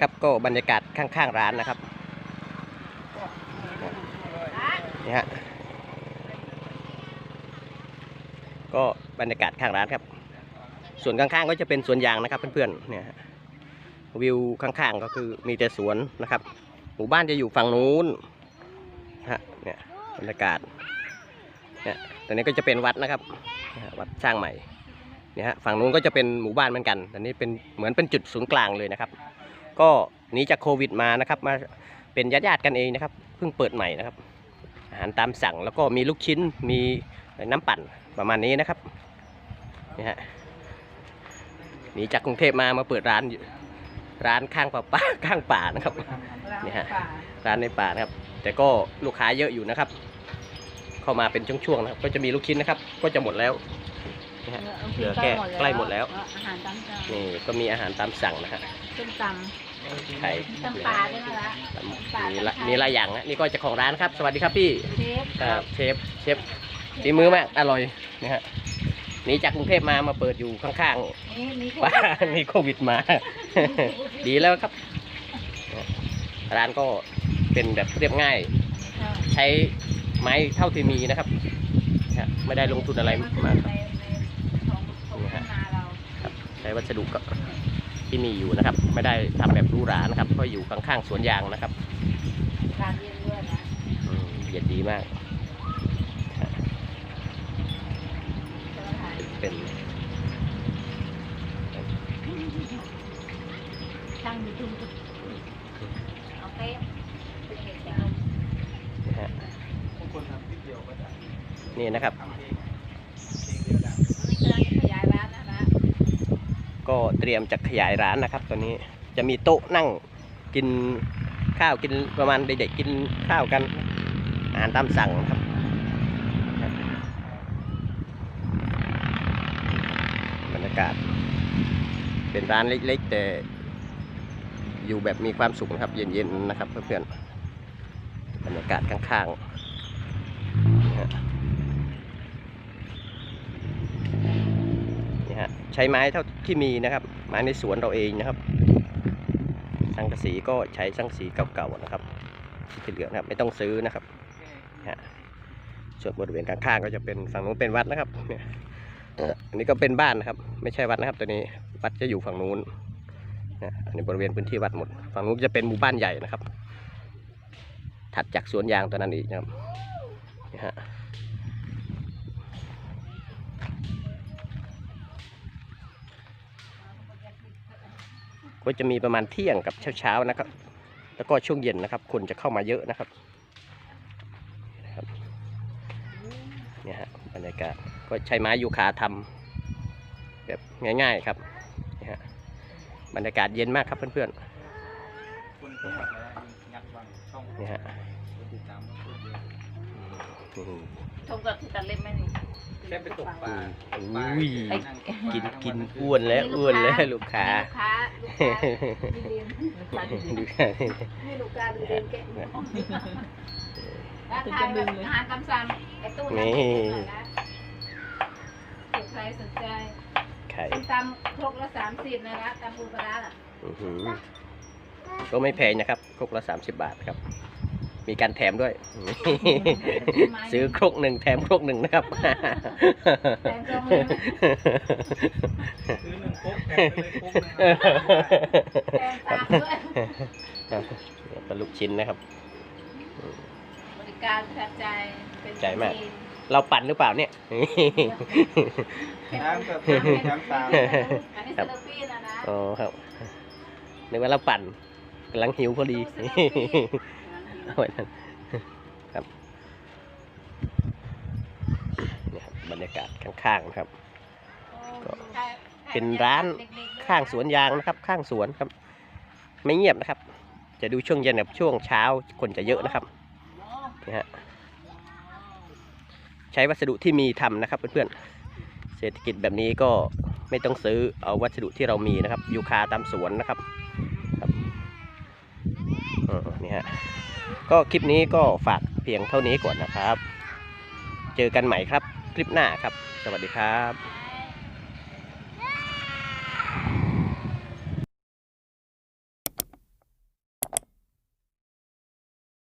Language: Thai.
ครับก็บรรยากาศข้างๆร้านนะครับนี่ฮะก็บรรยากาศข้างร้านครับ ส่วนข้างๆก็จะเป็นสวนยางนะครับเพื่อนๆเนี่ยฮะวิวข้างๆก็คือมีแต่สวนนะครับ หมู่บ้านจะอยู่ฝั่งนู้นฮะเนี่ยบรรยากาศเนี่ยตอนนี้ก็จะเป็นวัดนะครับวัดสร้างใหม่เนี่ยฮะฝั่งนู้นก็จะเป็นหมู่บ้านเหมือนกัน อันนี้เป็นเหมือนเป็นจุดศูนย์กลางเลยนะครับ ก็หนีจากโควิดมานะครับ มาเป็นญาติๆกันเองนะครับเพิ่งเปิดใหม่นะครับ อาหารตามสั่งแล้วก็มีลูกชิ้นมีน้ำปั่นประมาณนี้นะครับนี่ฮะหนีจากกรุงเทพมามาเปิดร้านอยู่ร้านข้างป่าป่าข้างป่านะครับนี่ฮะร้านในป่านะครับ แต่ก็ลูกค้าเยอะอยู่นะครับ เข้ามาเป็นช่วงๆนะครับ ก็จะมีลูกชิ้นนะครับ ก็จะหมดแล้วนี่ฮะเหลือแค่ใกล้หมดแล้วอาหารตามสั่งนี่ก็มีอาหารตามสั่งนะฮะส้มต ไข่ำตำปลาด้วยนะละมีละมีหลายอย่างนะนี่ก็เจะของร้านครับ สวัสดีครับพี่เชฟครับเชฟเชฟฝีมือมากอร่อยนะฮะหนีจากกรุงเทพมามาเปิดอยู่ข้างนี่มีๆว่ามีโควิดมา ดีแล้วครับ ร้านก็เป็นแบบเรียบง่าย ใช้ไม้เท่าที่มีนะครับนะฮะไม่ได้ลงทุนอะไรมากครับนี่ฮะเราครับใช้วัสดุก็ ที่มีอยู่นะครับ ไม่ได้ทำแบบหรูหรานะครับก็อยู่ข้างๆสวนยางนะครับการเรียนด้วยนะอืมเย็นดีมากฮะเป็นช่างยูทูบโอเคเป็นเหตุการณ์นะฮะนี่นะครับ นี่กำลังจะขยายร้านนะนะ ก็เตรียมจะขยายร้านนะครับตอนนี้จะมีโต๊ะนั่งกินข้าวกินประมาณเด็กๆกินข้าวกันอาหารตามสั่งครับบรรยากาศ เป็นร้านเล็กๆ แต่อยู่แบบมีความสุขนะครับ เย็นๆนะครับเพื่อนๆบรรยากาศข้างๆ ฮะใช้ไม้เท่าที่มีนะครับ ไม้ในสวนเราเองนะครับ สังกะสีก็ใช้สังกะสีเก่าๆนะครับที่เหลือนะครับ ไม่ต้องซื้อนะครับฮะส่วนบริเวณข้างๆก็จะเป็นฝั่งนู้นเป็นวัดนะครับเอันนี้ก็เป็นบ้านนะครับ ไม่ใช่วัดนะครับ ตัวนี้วัดจะอยู่ฝั่งนู้นนะอันนี้บริเวณพื้นที่วัดหมด ฝั่งนู้นจะเป็นหมู่บ้านใหญ่นะครับ ถัดจากสวนยางตัวนั้นอีกนะครับนี่ฮะ ก็จะมีประมาณเที่ยงกับเช้าๆนะครับ แล้วก็ช่วงเย็นนะครับ คนจะเข้ามาเยอะนะครับนี่นะครับเนี่ยฮะบรรยากาศก็ใช้ไม้ยูคาทำแบบง่าย ๆครับนี่ฮะบรรยากาศเย็นมากครับเพื่อนคุณสมบัติอะไรงัดวางช่องๆนี่ฮะติดตามคนเยอะอืมชมกับที่ตัดเล็บไหมนี่แค่ไปตกปลาอุ้ยกินกินอ้วนแล้วอ้วนแล้วลูกค้าลูกค้าลูกค้าดีเรียนลูกค้าดีเรียนดูค่ะให้ลูกค้าดีเรียนเก่งร้านขายแบบอาหารตามสั่งไอ้ตู้นั้นเปิดนะเผื่อใครสนใจไข่ตำครกละสามสิบนะนะตำปูปลาร้าอะอื้อหือก็ไม่แพงนะครับครกละ30บาทครับ มีการแถมด้วย ซื้อครกหนึ่งแถมครกหนึ่งนะครับแพงจังเลยนะ ซื้อหนึ่งโป๊กแถมไปเลยโป๊กเลยครับแพงตามด้วยครับเนี่ยเป็นลูกชิ้นนะครับ บริการประทับใจเป็นใจมากเราปั่นหรือเปล่าเนี่ย น้ำกับน้ำตาลอันนี้ครัเซบ ลฟี่นะนะอ๋อครับนึกว่าเราปั่นกำลังหิวพอดีเอา ไว้นั่นครับเนี่ยครับบรรยากาศข้างๆนะครับ ก็เป็นร้านข้างสวนยางนะครับ ข้างสวนครับ ไม่เงียบนะครับ จะดูช่วงเย็นกับช่วงเช้าคนจะเยอะนะครับนี่ฮะใช้วัสดุที่มีทำนะครับเพื่อนๆเศรษฐกิจแบบนี้ก็ไม่ต้องซื้อเอาวัสดุที่เรามีนะครับ ยูคาตามสวนนะครับครับเออนี่ฮะ ก็คลิปนี้ก็ฝากเพียงเท่านี้ก่อนนะครับ เจอกันใหม่ครับคลิปหน้าครับ สวัสดีครับ